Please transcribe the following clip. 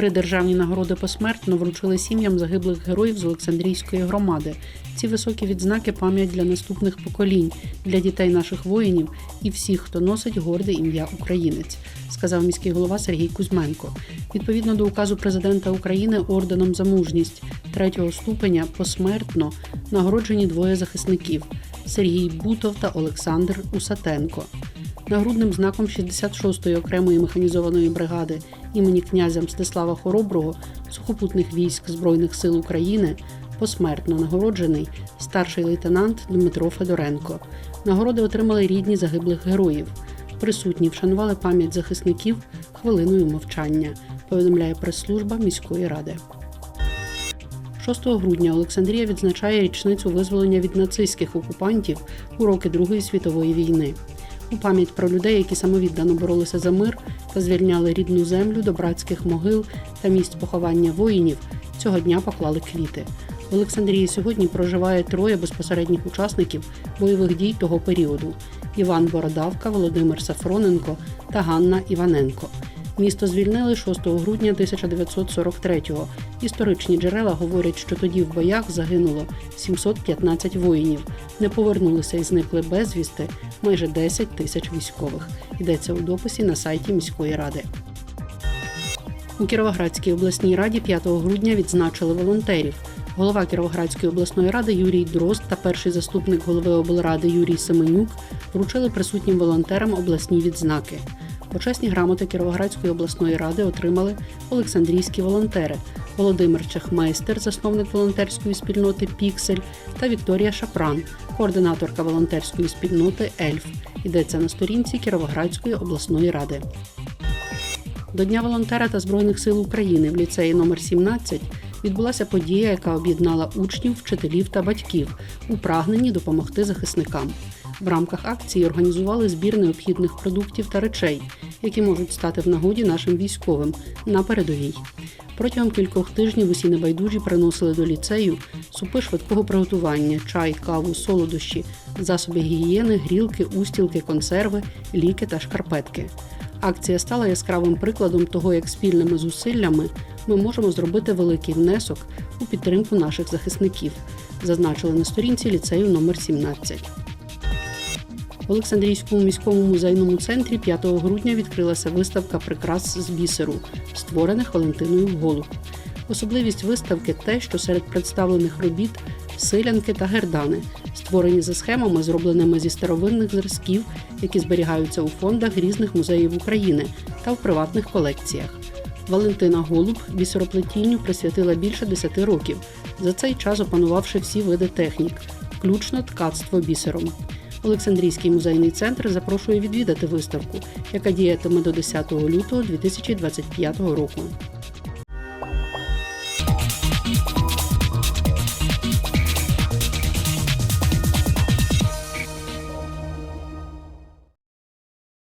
Три державні нагороди посмертно вручили сім'ям загиблих героїв з Олександрійської громади. Ці високі відзнаки пам'ять для наступних поколінь, для дітей наших воїнів і всіх, хто носить горде ім'я Українець, сказав міський голова Сергій Кузьменко. Відповідно до указу президента України орденом за мужність третього ступеня посмертно нагороджені двоє захисників Сергій Бутов та Олександр Усатенко. Нагрудним знаком 66-ї окремої механізованої бригади імені князя Мстислава Хороброго сухопутних військ Збройних сил України посмертно нагороджений старший лейтенант Дмитро Федоренко. Нагороди отримали рідні загиблих героїв. Присутні вшанували пам'ять захисників хвилиною мовчання. Повідомляє прес-служба міської ради. 6 грудня Олександрія відзначає річницю визволення від нацистських окупантів у роки Другої світової війни. У пам'ять про людей, які самовіддано боролися за мир та звільняли рідну землю до братських могил та місць поховання воїнів, цього дня поклали квіти. В Олександрії сьогодні проживає троє безпосередніх учасників бойових дій того періоду: Іван Бородавка, Володимир Сафроненко та Ганна Іваненко. Місто звільнили 6 грудня 1943-го. Історичні джерела говорять, що тоді в боях загинуло 715 воїнів. Не повернулися і зникли безвісти майже 10 тисяч військових. Йдеться у дописі на сайті міської ради. У Кіровоградській обласній раді 5 грудня відзначили волонтерів. Голова Кіровоградської обласної ради Юрій Дрозд та перший заступник голови облради Юрій Семенюк вручили присутнім волонтерам обласні відзнаки. Почесні грамоти Кіровоградської обласної ради отримали Олександрійські волонтери Володимир Чехмейстер, засновник волонтерської спільноти Піксель, та Вікторія Шапран, координаторка волонтерської спільноти Ельф. Йдеться на сторінці Кіровоградської обласної ради. До Дня волонтера та Збройних сил України в ліцеї номер 17 відбулася подія, яка об'єднала учнів, вчителів та батьків у прагненні допомогти захисникам. В рамках акції організували збір необхідних продуктів та речей, які можуть стати в нагоді нашим військовим на передовій. Протягом кількох тижнів усі небайдужі приносили до ліцею супи швидкого приготування, чай, каву, солодощі, засоби гігієни, грілки, устілки, консерви, ліки та шкарпетки. Акція стала яскравим прикладом того, як спільними зусиллями ми можемо зробити великий внесок у підтримку наших захисників, зазначили на сторінці ліцею номер 17. В Олександрійському міському музейному центрі 5 грудня відкрилася виставка прикрас з бісеру, створених Валентиною Голуб. Особливість виставки те, що серед представлених робіт силянки та гердани, створені за схемами, зробленими зі старовинних зразків, які зберігаються у фондах різних музеїв України та в приватних колекціях. Валентина Голуб бісероплетінню присвятила більше 10 років, за цей час опанувавши всі види технік, включно ткацтво бісером. Олександрійський музейний центр запрошує відвідати виставку, яка діятиме до 10 лютого 2025 року.